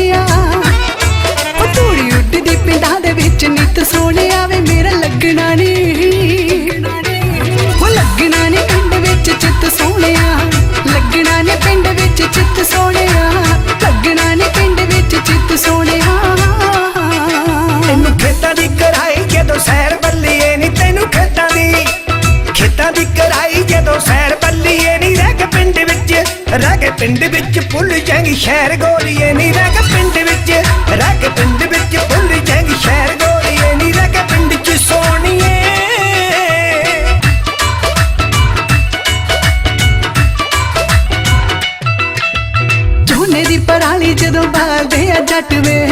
ਸੋਹਣਿਆ। ਉਹ ਧੂੜੀ ਉੱਡਦੀ ਪਿੰਡਾਂ ਦੇ ਵਿੱਚ ਨਿੱਤ ਸੋਹਣਿਆ ਵੇ ਮੇਰਾ ਲੱਗਣਾ ਨਹੀਂ ਰਹਿ ਕੇ ਪਿੰਡ ਵਿੱਚ ਭੁੱਲ ਜਾਏਗੀ ਸ਼ਹਿਰ ਗੋਰੀਏ ਨਹੀਂ ਰਹਿ ਕੇ ਪਿੰਡ ਵਿੱਚ, ਰਹਿ ਕੇ ਪਿੰਡ ਵਿੱਚ ਭੁੱਲ ਜਾਏਗੀ ਸ਼ਹਿਰ ਗੋਰੀਏ ਨਹੀਂ ਰਹਿ ਕੇ ਪਿੰਡ 'ਚ ਸੋਣੀਏ ਝੋਨੇ ਦੀ ਪਰਾਲੀ ਜਦੋਂ ਬਾਲਦੇ ਆ ਜੱਟ ਵੇ,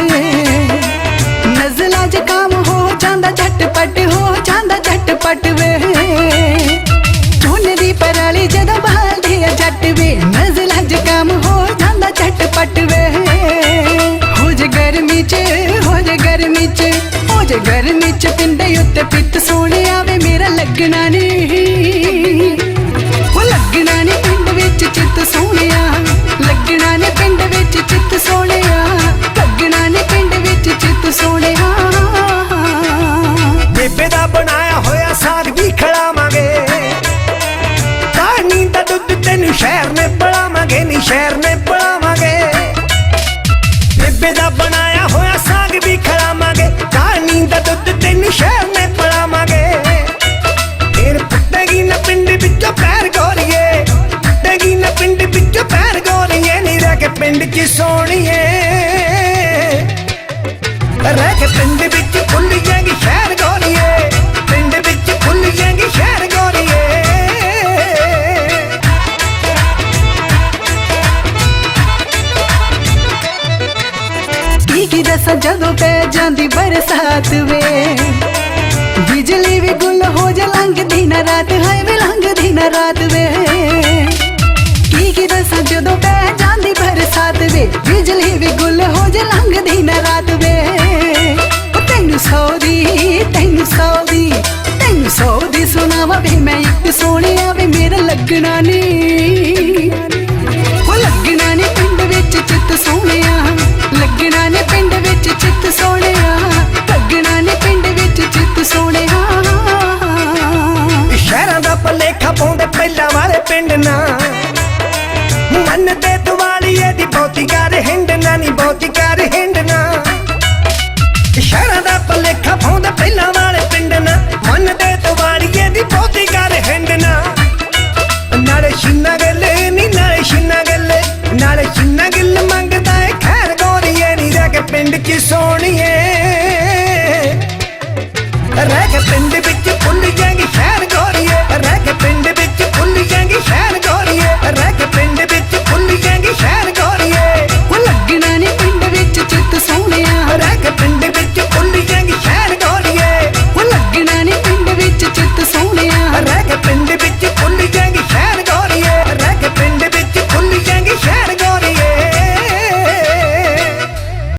ਨਜ਼ਲਾਂ 'ਚ ਕੰਮ ਹੋ ਜਾਂਦਾ, ਝਟਪਟ ਹੋ ਜਾਂਦਾ, ਝਟਪਟ ਵੇ। ਜੇ ਗਰਮੀ 'ਚ ਪਿੰਡੇ ਉੱਤੇ ਪਿੱਤ ਸੋਹਣਿਆ ਵੇ ਮੇਰਾ ਲੱਗਣਾ ਨਹੀਂ। ਰਹਿ ਕੇ ਪਿੰਡ 'ਚ ਸੋਣੀਏ ਰਹਿ ਕੇ ਪਿੰਡ ਵਿੱਚ ਭੁੱਲ ਜਾਏਗੀ ਸ਼ਹਿਰ ਗੋਰੀਏ। ਪਿੰਡ ਵਿੱਚ ਭੁੱਲ ਜਾਏਗੀ ਸ਼ਹਿਰ ਗੋਰੀਏ। ਕੀ ਕੀ ਦੱਸਾਂ ਜਦੋਂ ਪੈ ਜਾਂਦੀ ਬਰਸਾਤ ਵੇ। ਬਿਜਲੀ ਵੀ ਗੁੱਲ ਹੋ ਜਾ ਲੰਘਦੀ ਨਾ ਰਾਤ, ਹਾਏ ਵੇ ਲੰਘਦੀ ਨਾ ਰਾਤ ਵੇ। ਨਾ ਰਾਤ ਵੇ। ਤੈਨੂੰ ਸੌ ਦੀ ਤੈਨੂੰ ਸੌ ਦੀ ਤੈਨੂੰ ਸੌ ਦੀ ਸੁਣਾਵਾਂ ਵੇ। ਮੈਂ ਇੱਕ ਸੋਹਣਿਆ ਵੇ, ਮੇਰਾ ਲੱਗਣਾ ਨਹੀਂ ਉਹ ਲੱਗਣਾ ਨੀ ਪਿੰਡ ਵਿੱਚ ਚਿੱਤ ਸੋਹਣਿਆ। ਲੱਗਣਾ ਨੀ ਪਿੰਡ ਵਿੱਚ ਚਿੱਤ ਸੋਹਣਿਆ। ਲੱਗਣਾ ਨੀ ਪਿੰਡ ਵਿੱਚ ਚਿੱਤ ਸੋਹਣਿਆ। ਸ਼ਹਿਰਾਂ ਦਾ ਭਲੇਖਾ ਪਾਉਂਦੇ ਪਹਿਲਾਂ ਵਾਲੇ ਪਿੰਡ ਨਾ। ਮਨ ਤੇ ਦਿਵਾਲੀਏ ਦੀ ਬਹੁਤੀ ਗੱਲ ਹਿੰਡ ਨਾ ਨੀ ਬਹੁਤੀ Share